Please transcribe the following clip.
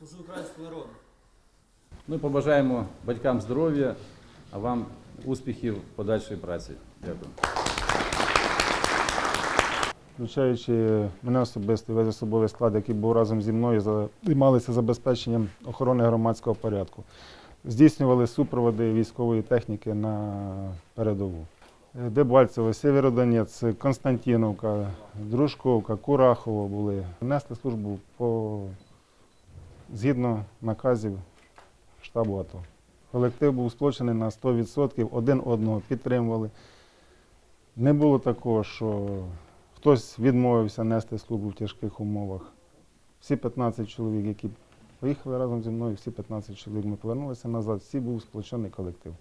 українського народу. Ми побажаємо батькам здоров'я, а вам успіхів в подальшій праці. Дякую. включаючи мене особисто весь особовий склад, який був разом зі мною, займалися забезпеченням охорони громадського порядку. Здійснювали супроводи військової техніки на передову. Е, Дебальцево, Сєвєродонець, Константиновка, Дружковка, Курахово були. Несли службу по згідно наказів штабу АТО. Колектив був сплочений на 100%, один одного підтримували. Не було такого, що хтось відмовився нести службу в тяжких умовах. Всі 15 чоловік, які поїхали разом зі мною, всі 15 чоловік ми повернулися назад, всі був сплочений колектив.